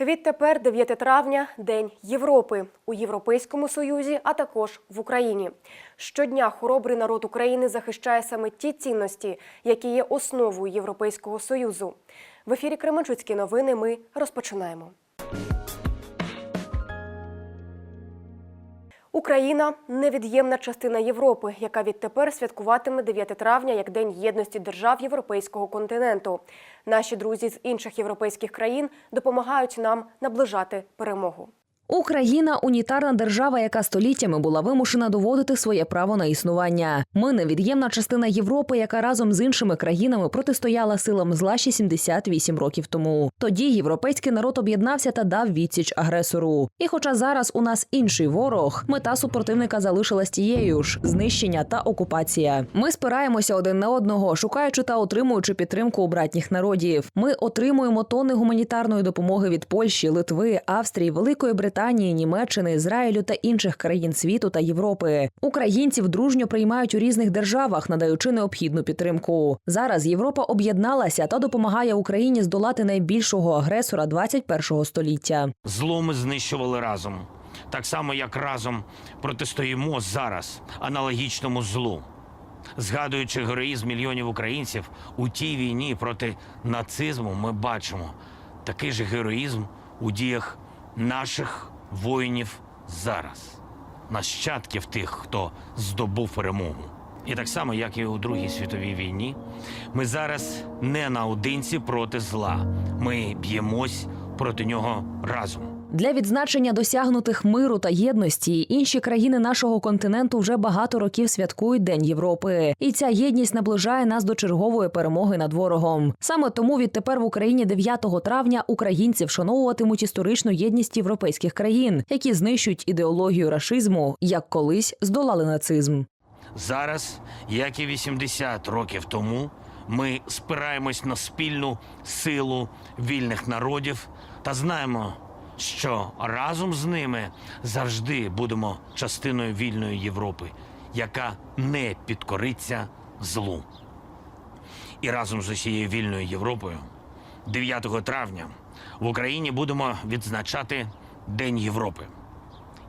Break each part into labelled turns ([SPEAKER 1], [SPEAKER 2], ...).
[SPEAKER 1] Відтепер 9 травня День Європи у Європейському Союзі, а також в Україні. Щодня хоробрий народ України захищає саме ті цінності, які є основою Європейського Союзу. В ефірі Кременчуцькі новини ми розпочинаємо. Україна невід'ємна частина Європи, яка відтепер святкуватиме 9 травня як День єдності держав європейського континенту. Наші друзі з інших європейських країн допомагають нам наближати перемогу.
[SPEAKER 2] Україна унітарна держава, яка століттями була вимушена доводити своє право на існування. Ми невід'ємна частина Європи, яка разом з іншими країнами протистояла силам зла ще 78 років тому. Тоді європейський народ об'єднався та дав відсіч агресору. І хоча зараз у нас інший ворог, мета супротивника залишилась тією ж знищення та окупація. Ми спираємося один на одного, шукаючи та отримуючи підтримку у братніх народів. Ми отримуємо тонни гуманітарної допомоги від Польщі, Литви, Австрії, Великої Британії, Німеччини, Ізраїлю та інших країн світу та Європи. Українців дружньо приймають у різних державах, надаючи необхідну підтримку. Зараз Європа об'єдналася та допомагає Україні здолати найбільшого агресора 21-го століття.
[SPEAKER 3] Зло ми знищували разом, так само як разом протистоїмо зараз аналогічному злу. Згадуючи героїзм мільйонів українців у тій війні проти нацизму, ми бачимо такий же героїзм у діях наших воїнів зараз, нащадків тих, хто здобув перемогу. І так само, як і у Другій світовій війні, ми зараз не наодинці проти зла. Ми б'ємось проти нього разом.
[SPEAKER 2] Для відзначення досягнутих миру та єдності інші країни нашого континенту вже багато років святкують День Європи, і ця єдність наближає нас до чергової перемоги над ворогом. Саме тому відтепер в Україні 9 травня українці вшановуватимуть історичну єдність європейських країн, які знищують ідеологію рашизму, як колись здолали нацизм.
[SPEAKER 3] Зараз, як і 80 років тому, ми спираємось на спільну силу вільних народів та знаємо, що разом з ними завжди будемо частиною вільної Європи, яка не підкориться злу. І разом з усією вільною Європою 9 травня в Україні будемо відзначати День Європи.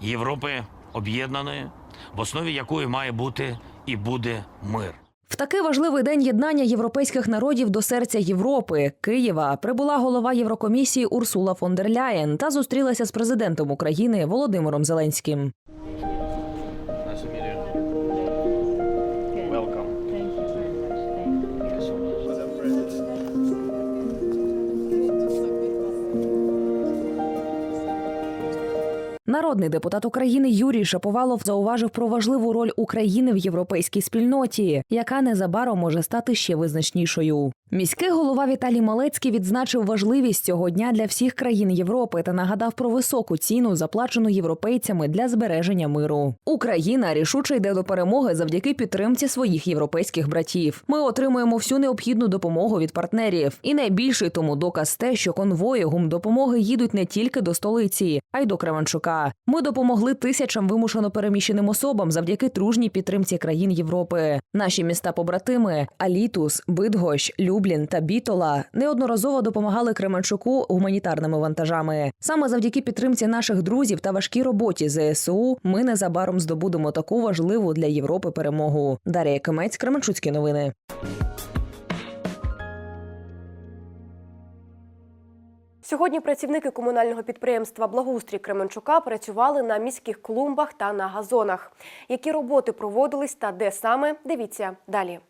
[SPEAKER 3] Європи об'єднаної, в основі якої має бути і буде мир.
[SPEAKER 2] Такий важливий день єднання європейських народів до серця Європи Києва прибула голова Єврокомісії Урсула фон дер Ляєн та зустрілася з президентом України Володимиром Зеленським. Народний депутат України Юрій Шаповалов зауважив про важливу роль України в європейській спільноті, яка незабаром може стати ще визначнішою. Міський голова Віталій Малецький відзначив важливість цього дня для всіх країн Європи та нагадав про високу ціну, заплачену європейцями для збереження миру. Україна рішуче йде до перемоги завдяки підтримці своїх європейських братів. Ми отримуємо всю необхідну допомогу від партнерів. І найбільший тому доказ те, що конвої гумдопомоги їдуть не тільки до столиці, а й до Кременчука. Ми допомогли тисячам вимушено переміщеним особам завдяки дружній підтримці країн Європи. Наші міста побратими Алітус, Бидгощ, Люблін та Бітола неодноразово допомагали Кременчуку гуманітарними вантажами. Саме завдяки підтримці наших друзів та важкій роботі ЗСУ ми незабаром здобудемо таку важливу для Європи перемогу. Дар'я Кимець, Кременчуцькі новини.
[SPEAKER 1] Сьогодні працівники комунального підприємства Благоустрій Кременчука працювали на міських клумбах та на газонах. Які роботи проводились та де саме дивіться далі.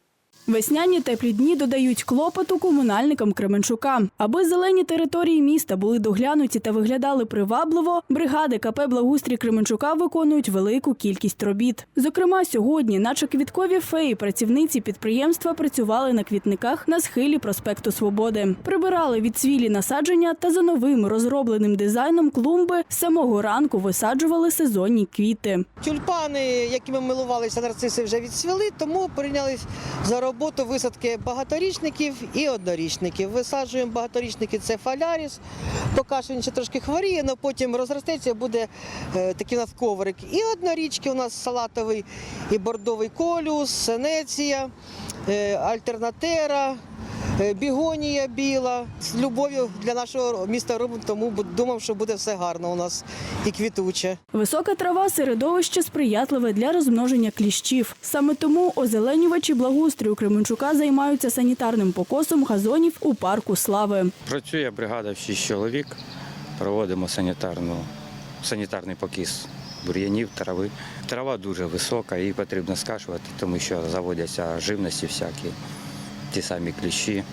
[SPEAKER 4] Весняні теплі дні додають клопоту комунальникам Кременчука. Аби зелені території міста були доглянуті та виглядали привабливо, бригади КП Благустрій Кременчука виконують велику кількість робіт. Зокрема, сьогодні, наче квіткові феї, працівниці підприємства працювали на квітниках на схилі проспекту Свободи. Прибирали відсвілі насадження та за новим розробленим дизайном клумби з самого ранку висаджували сезонні квіти.
[SPEAKER 5] Тюльпани, якими милувалися нарциси, вже відсвіли, тому прийнялись за роботу висадки багаторічників і однорічників. Висаджуємо багаторічники, це фаляріс, поки що він ще трошки хворіє, але потім розростеться, буде е, такий у нас коврик. І однорічки у нас салатовий і бордовий колюс, сенеція, е, альтернатера. Е, бігонія біла. З любов'ю для нашого міста робимо, тому бу- думав, що буде все гарно у нас і квітуче.
[SPEAKER 4] Висока трава середовище сприятливе для розмноження кліщів. Саме тому озеленювачі благоустрою Кременчука займаються санітарним покосом газонів у парку слави.
[SPEAKER 6] Працює бригада в 6 чоловік. Проводимо санітарну, санітарний покіс бур'янів, трави. Трава дуже висока, її потрібно скашувати, тому що заводяться живності всякі, ті самі кліщі,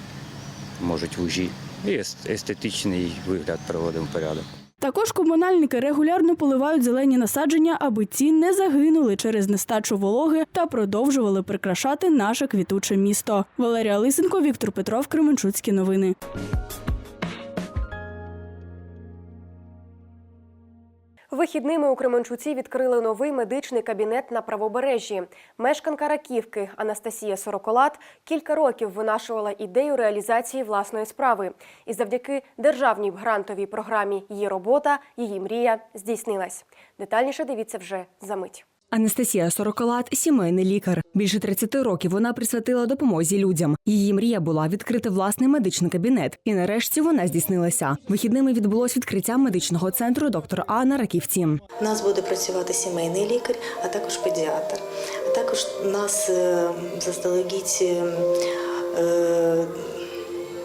[SPEAKER 6] можуть вужі. І естетичний вигляд приводимо в порядок.
[SPEAKER 4] Також комунальники регулярно поливають зелені насадження, аби ці не загинули через нестачу вологи та продовжували прикрашати наше квітуче місто. Валерія Лисенко, Віктор Петров, Кременчуцькі новини.
[SPEAKER 1] Вихідними у Кременчуці відкрили новий медичний кабінет на правобережжі. Мешканка Раківки Анастасія Сороколат кілька років винашувала ідею реалізації власної справи. І завдяки державній грантовій програмі Її робота, її мрія здійснилась. Детальніше дивіться вже за мить.
[SPEAKER 7] Анастасія Сороколат – сімейний лікар. Більше 30 років вона присвятила допомозі людям. Її мрія була відкрити власний медичний кабінет. І нарешті вона здійснилася. Вихідними відбулось відкриття медичного центру доктор А на Раківці.
[SPEAKER 8] У нас буде працювати сімейний лікар, а також педіатр. А також нас е, заздалегідь е, е,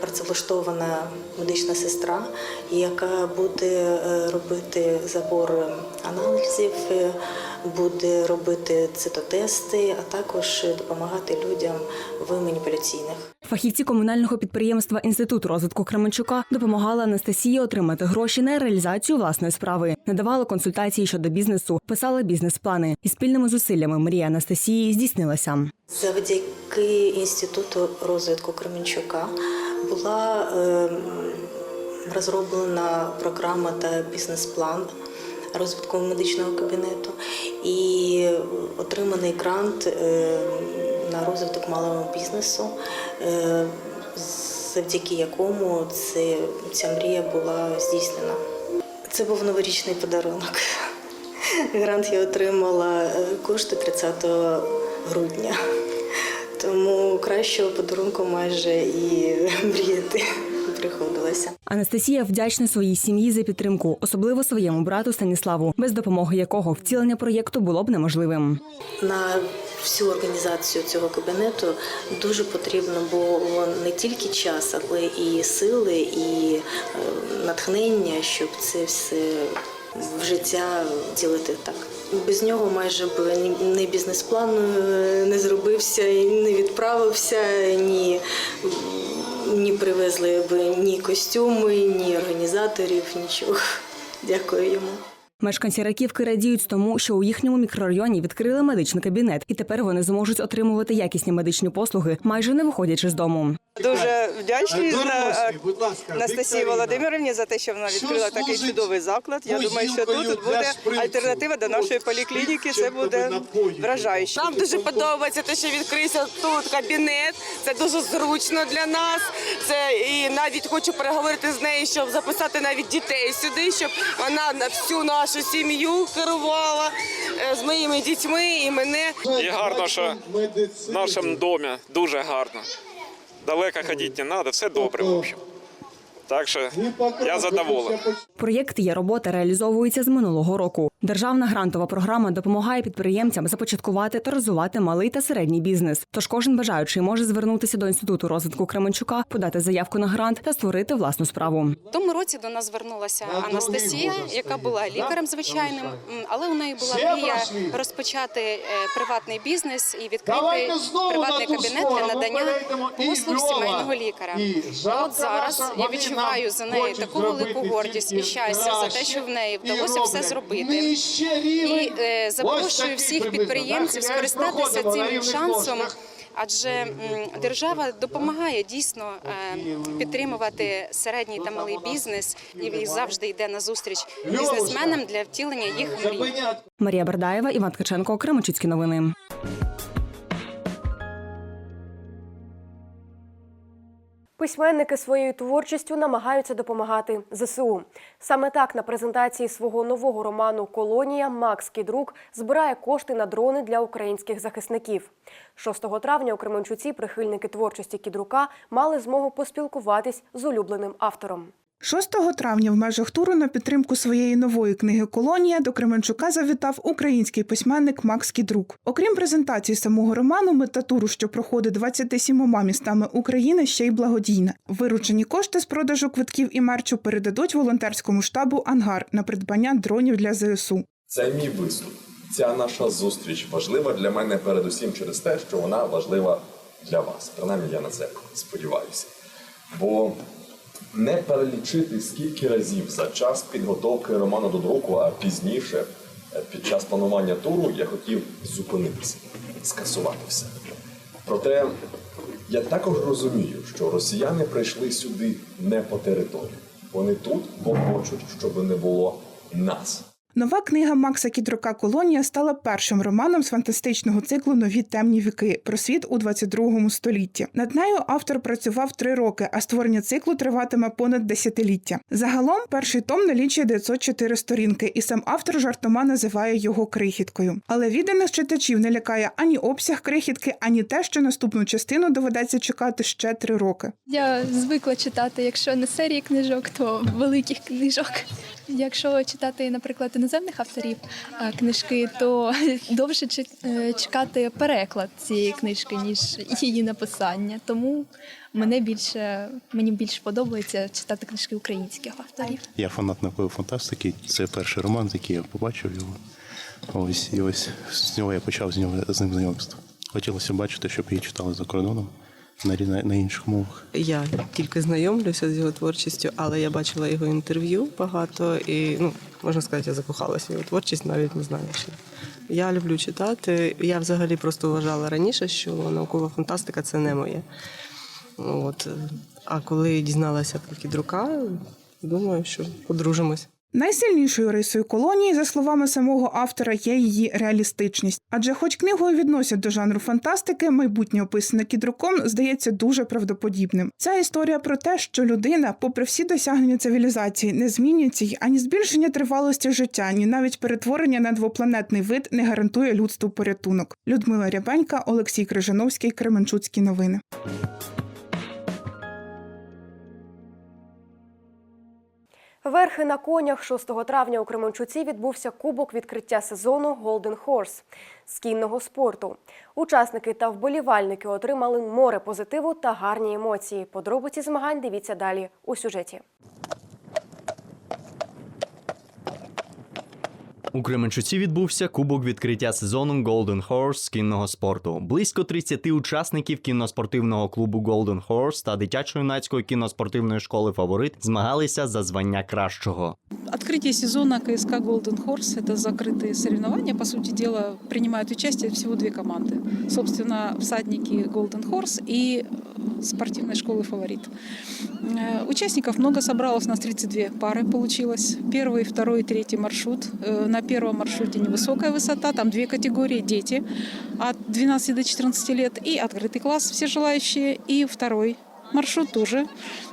[SPEAKER 8] працевлаштована медична сестра, яка буде робити забор аналізів, буде робити цитотести, а також допомагати людям в маніпуляційних.
[SPEAKER 7] Фахівці комунального підприємства Інститут розвитку Кременчука допомагали Анастасії отримати гроші на реалізацію власної справи, надавали консультації щодо бізнесу, писали бізнес-плани. І спільними зусиллями мрія Анастасії здійснилася.
[SPEAKER 8] Завдяки інституту розвитку Кременчука була е, розроблена програма та бізнес-план розвитку медичного кабінету і отриманий грант е, на розвиток малого бізнесу, е, завдяки якому ця мрія була здійснена. Це був новорічний подарунок. Грант я отримала е, кошти 30 грудня. Тому кращого подарунку майже і мріяти приходилося.
[SPEAKER 7] Анастасія вдячна своїй сім'ї за підтримку, особливо своєму брату Станіславу, без допомоги якого втілення проєкту було б неможливим.
[SPEAKER 8] На всю організацію цього кабінету дуже потрібно було не тільки час, але і сили, і е, натхнення, щоб це все в життя втілити так. Без нього майже б ні- бізнес-план е, не зробився, не відправився, ні, ні привезли б ні костюми, ні організаторів, нічого. Дякую йому.
[SPEAKER 7] Мешканці Раківки радіють тому, що у їхньому мікрорайоні відкрили медичний кабінет, і тепер вони зможуть отримувати якісні медичні послуги, майже не виходячи з дому.
[SPEAKER 9] Дуже вдячні на Анастасії Володимирівні за те, що вона відкрила такий чудовий заклад. Я думаю, що тут буде альтернатива до нашої поліклініки. Це буде вражаюче.
[SPEAKER 10] Нам дуже подобається те, що відкрився тут кабінет. Це дуже зручно для нас. Це і навіть хочу переговорити з нею, щоб записати навіть дітей сюди, щоб вона на всю нашу сім'ю керувала е, з моїми дітьми і мене.
[SPEAKER 11] І гарно, що в нашому домі дуже гарно. Далеко ходити не треба, все добре, в общем. Так що я задоволений.
[SPEAKER 7] Проєкт є робота реалізовується з минулого року. Державна грантова програма допомагає підприємцям започаткувати та розвивати малий та середній бізнес. Тож кожен бажаючий може звернутися до інституту розвитку Кременчука, подати заявку на грант та створити власну справу.
[SPEAKER 12] В тому році до нас звернулася Анастасія, яка була лікарем звичайним, але у неї була мрія розпочати е, приватний бізнес і відкрити приватний кабінет для надання послуг сімейного лікаря. І от зараз я відчуваю за нею таку велику гордість і щастя за те, що в неї вдалося все зробити. І е, запрошую всіх підприємців скористатися цим шансом. Адже держава допомагає дійсно е, підтримувати середній та малий бізнес і завжди йде на зустріч бізнесменам для втілення їх мрій.
[SPEAKER 7] Марія Бердаєва, Іван Ткаченко, Кремочицькі новини.
[SPEAKER 1] Письменники своєю творчістю намагаються допомагати ЗСУ. Саме так на презентації свого нового роману Колонія Макс Кідрук збирає кошти на дрони для українських захисників. 6 травня у Кременчуці прихильники творчості Кідрука мали змогу поспілкуватись з улюбленим автором.
[SPEAKER 13] 6 травня в межах туру на підтримку своєї нової книги Колонія до Кременчука завітав український письменник Макс Кідрук. Окрім презентації самого роману, мета туру, що проходить 27 містами України, ще й благодійна. Виручені кошти з продажу квитків і мерчу передадуть волонтерському штабу Ангар на придбання дронів для ЗСУ.
[SPEAKER 14] Це мій виступ. Ця наша зустріч важлива для мене передусім через те, що вона важлива для вас. Принаймні я на це сподіваюся. Бо не перелічити скільки разів за час підготовки роману до друку, а пізніше, е, під час планування туру, я хотів зупинитися, скасувати все. Проте я також розумію, що росіяни прийшли сюди не по території. Вони тут, бо хочуть, щоб не було нас.
[SPEAKER 13] Нова книга Макса Кідрука Колонія стала першим романом з фантастичного циклу Нові темні віки про світ у 22 столітті. Над нею автор працював три роки, а створення циклу триватиме понад десятиліття. Загалом перший том налічує 904 сторінки, і сам автор жартома називає його крихіткою. Але відданих читачів не лякає ані обсяг крихітки, ані те, що наступну частину доведеться чекати ще три роки.
[SPEAKER 15] Я звикла читати, якщо не серії книжок, то великих книжок. Якщо читати, наприклад, іноземних авторів книжки, то довше е, чекати переклад цієї книжки, ніж її написання. Тому мене більше мені більше подобається читати книжки українських авторів.
[SPEAKER 16] Я фанат наукової фантастики. Це перший роман, який я побачив його. Ось і ось з нього я почав з нього з ним знайомство. Хотілося бачити, щоб її читали за кордоном на, на, інших мовах.
[SPEAKER 9] Я тільки знайомлюся з його творчістю, але я бачила його інтерв'ю багато і ну можна сказати, я закохалася його творчість, навіть не знаю. Що. Я люблю читати. Я взагалі просто вважала раніше, що наукова фантастика це не моє. От. А коли дізналася про кідрука, думаю, що подружимось.
[SPEAKER 13] Найсильнішою рисою колонії, за словами самого автора, є її реалістичність. Адже, хоч книгою відносять до жанру фантастики, майбутнє описане кідруком здається дуже правдоподібним. Ця історія про те, що людина, попри всі досягнення цивілізації, не змінюється й ані збільшення тривалості життя, ні навіть перетворення на двопланетний вид не гарантує людству порятунок. Людмила Рябенька, Олексій Крижановський, Кременчуцькі новини.
[SPEAKER 1] Верхи на конях 6 травня у Кременчуці відбувся кубок відкриття сезону Golden Horse з кінного спорту. Учасники та вболівальники отримали море позитиву та гарні емоції. Подробиці змагань дивіться далі у сюжеті.
[SPEAKER 17] У Кременчуці відбувся кубок відкриття сезону Golden Horse з кінного спорту. Близько 30 учасників кінноспортивного клубу Golden Horse та дитячо-юнацької кіноспортивної школи Фаворит змагалися за звання кращого.
[SPEAKER 18] Открытие сезона КСК Golden Horse – это закрытые соревнования. По сути дела, принимают участие всего две команды. Собственно, всадники Golden Horse и э, спортивной школы «Фаворит». Э, Участников много собралось, у нас 32 пары получилось. Первый, второй, третий маршрут. Э, На первом маршруте невысокая высота, там две категории – дети от 12 до 14 лет и открытый класс, все желающие, и второй маршрут тоже.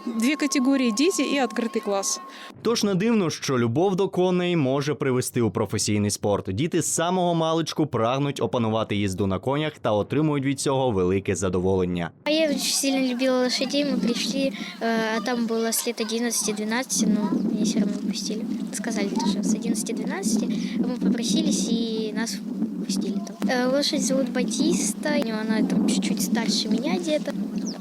[SPEAKER 18] Две категории – дети и открытый класс.
[SPEAKER 17] Тож не дивно, що любов до коней може привести у професійний спорт. Діти з самого маличку прагнуть опанувати їзду на конях та отримують від цього велике задоволення.
[SPEAKER 19] А Я очень сильно любила лошадей, мы пришли, э, а там было с лет 11-12, но меня все равно пустили. Сказали тоже с 11-12, мы попросились и нас пустили там. Э, Лошадь зовут Батиста, она там чуть-чуть старше меня где-то.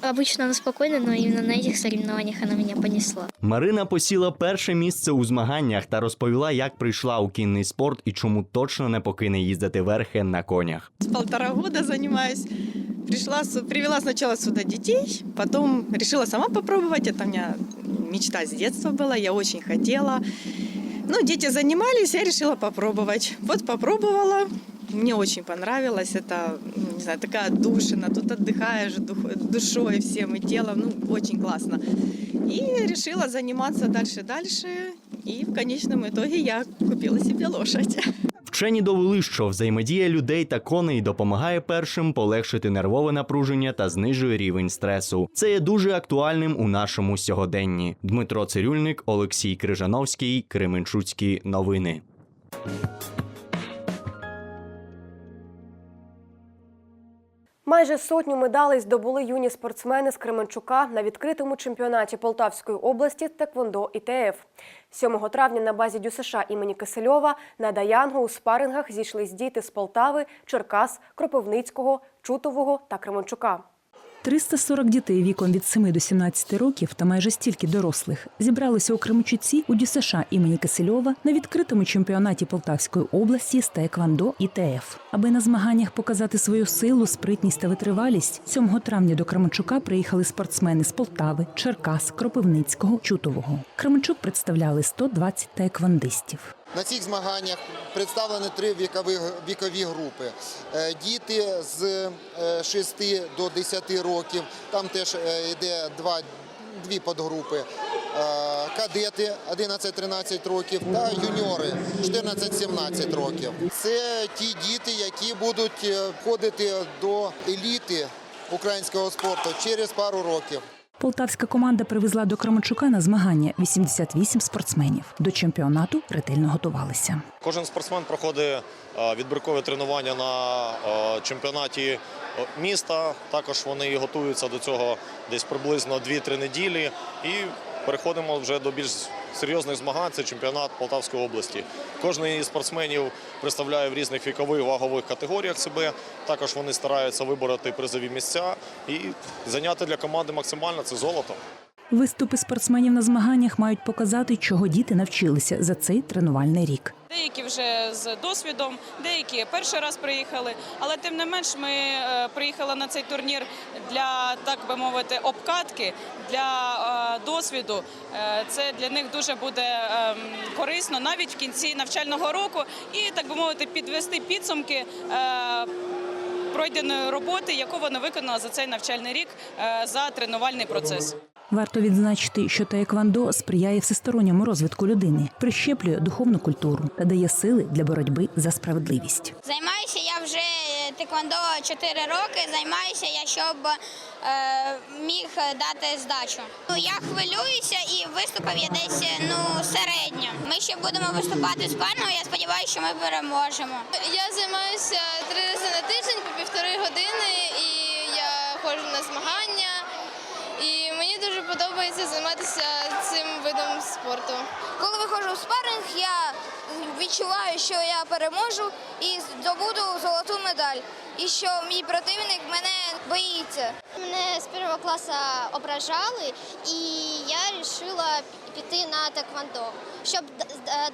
[SPEAKER 19] Обычно она спокойна, но именно на этих соревнованиях она меня понесла.
[SPEAKER 17] Марина посіла перше місце у змаганнях та розповіла, як прийшла у кінний спорт і чому точно не покине їздити верхи на конях.
[SPEAKER 20] С полтора года занимаюсь. Пришла, с- привела сначала сюда детей, потом решила сама попробовать. Это у меня мечта с детства была, я очень хотела. Ну, дети занимались, я решила попробовать. Вот попробовала, мне очень понравилось. Это, ну, не знаю, такая душина, тут отдыхаешь душой всем и телом, ну, очень классно. И решила заниматься дальше-дальше. И в конечном итоге я купила себе лошадь.
[SPEAKER 17] Вчені довели, що взаємодія людей та коней допомагає першим полегшити нервове напруження та знижує рівень стресу. Це є дуже актуальним у нашому сьогоденні. Дмитро Цирюльник, Олексій Крижановський, Кременчуцькі новини.
[SPEAKER 1] Майже сотню медалей здобули юні спортсмени з Кременчука на відкритому чемпіонаті Полтавської області Теквондо ІТФ. 7 травня на базі ДЮСШ імені Кисельова на Даянгу у спарингах зійшлись діти з Полтави, Черкас, Кропивницького, Чутового та Кременчука.
[SPEAKER 21] 340 дітей віком від 7 до 17 років та майже стільки дорослих зібралися у Кременчуці у ДЮСШ імені Кисельова на відкритому чемпіонаті Полтавської області з Таеквондо ІТФ. Аби на змаганнях показати свою силу, спритність та витривалість, 7 травня до Кременчука приїхали спортсмени з Полтави, Черкас, Кропивницького, Чутового. Кременчук представляли 120 таеквондистів.
[SPEAKER 22] На цих змаганнях представлені три вікові, групи. Е, Діти з е, 6 до 10 років, там теж е, йде дві подгрупи. Е, Кадети 11-13 років та юніори 14-17 років. Це ті діти, які будуть е, входити до еліти українського спорту через пару років.
[SPEAKER 21] Полтавська команда привезла до Кременчука на змагання 88 спортсменів. До чемпіонату ретельно готувалися.
[SPEAKER 14] Кожен спортсмен проходить е, відбіркове тренування на е, чемпіонаті е, міста. Також вони готуються до цього десь приблизно 2-3 неділі і переходимо вже до більш серйозних змагань. Це чемпіонат Полтавської області. Кожен із спортсменів представляє в різних вікових вагових категоріях себе. Також вони стараються вибороти призові місця і зайняти для команди максимально це золото.
[SPEAKER 21] Виступи спортсменів на змаганнях мають показати, чого діти навчилися за цей тренувальний рік.
[SPEAKER 23] Деякі вже з досвідом, деякі перший раз приїхали. Але тим не менш, ми е, приїхали на цей турнір для так би мовити обкатки, для е, досвіду. Е, Це для них дуже буде ем, корисно навіть в кінці навчального року і так би мовити підвести підсумки. Пройденої роботи, яку вони виконали за цей навчальний рік за тренувальний процес.
[SPEAKER 21] Варто відзначити, що таеквондо сприяє всесторонньому розвитку людини, прищеплює духовну культуру та дає сили для боротьби за справедливість.
[SPEAKER 24] Займаюся я вже теквондо 4 роки. Займаюся я, щоб е, міг дати здачу. Ну, я хвилююся і виступив я десь ну середньо. Ми ще будемо виступати з паном. Я сподіваюся, що ми переможемо.
[SPEAKER 25] Я займаюся три рази на тиждень по півтори години, і я ходжу на змагання. Дуже подобається займатися цим видом спорту.
[SPEAKER 12] Коли виходжу в спаринг, я відчуваю, що я переможу і здобуду золоту медаль. І що мій противник мене боїться.
[SPEAKER 25] Мене з першого класу ображали, і я вирішила піти на теквондо, щоб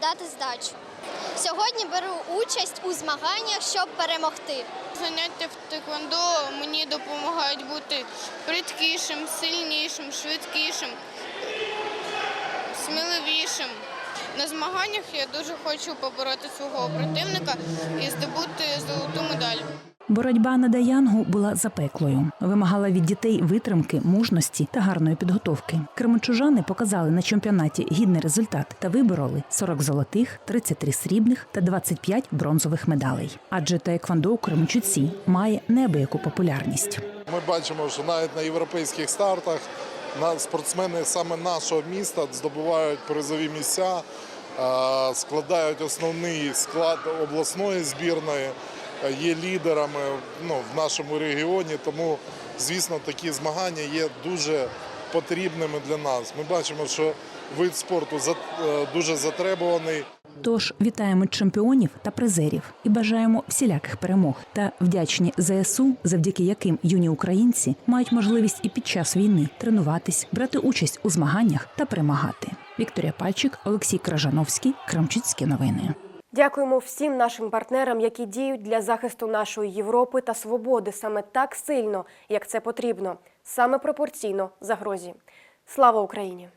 [SPEAKER 25] дати здачу. Сьогодні беру участь у змаганнях, щоб перемогти. Заняття в теквондо мені допомагають бути придкішим, сильнішим, швидкішим, сміливішим. На змаганнях я дуже хочу побороти свого противника і здобути золоту.
[SPEAKER 21] Боротьба на Даянгу була запеклою, вимагала від дітей витримки, мужності та гарної підготовки. Кременчужани показали на чемпіонаті гідний результат та вибороли 40 золотих, 33 срібних та 25 бронзових медалей. Адже таеквондо у Кременчуці має неабияку популярність.
[SPEAKER 26] Ми бачимо, що навіть на європейських стартах на спортсмени саме нашого міста здобувають призові місця, складають основний склад обласної збірної, є лідерами ну, в нашому регіоні. Тому, звісно, такі змагання є дуже потрібними для нас. Ми бачимо, що вид спорту е, дуже затребуваний.
[SPEAKER 21] Тож вітаємо чемпіонів та призерів і бажаємо всіляких перемог та вдячні ЗСУ, завдяки яким юні українці мають можливість і під час війни тренуватись, брати участь у змаганнях та перемагати. Вікторія Пальчик, Олексій Кражановський, Крамчицькі новини.
[SPEAKER 1] Дякуємо всім нашим партнерам, які діють для захисту нашої Європи та свободи саме так сильно, як це потрібно, саме пропорційно загрозі. Слава Україні!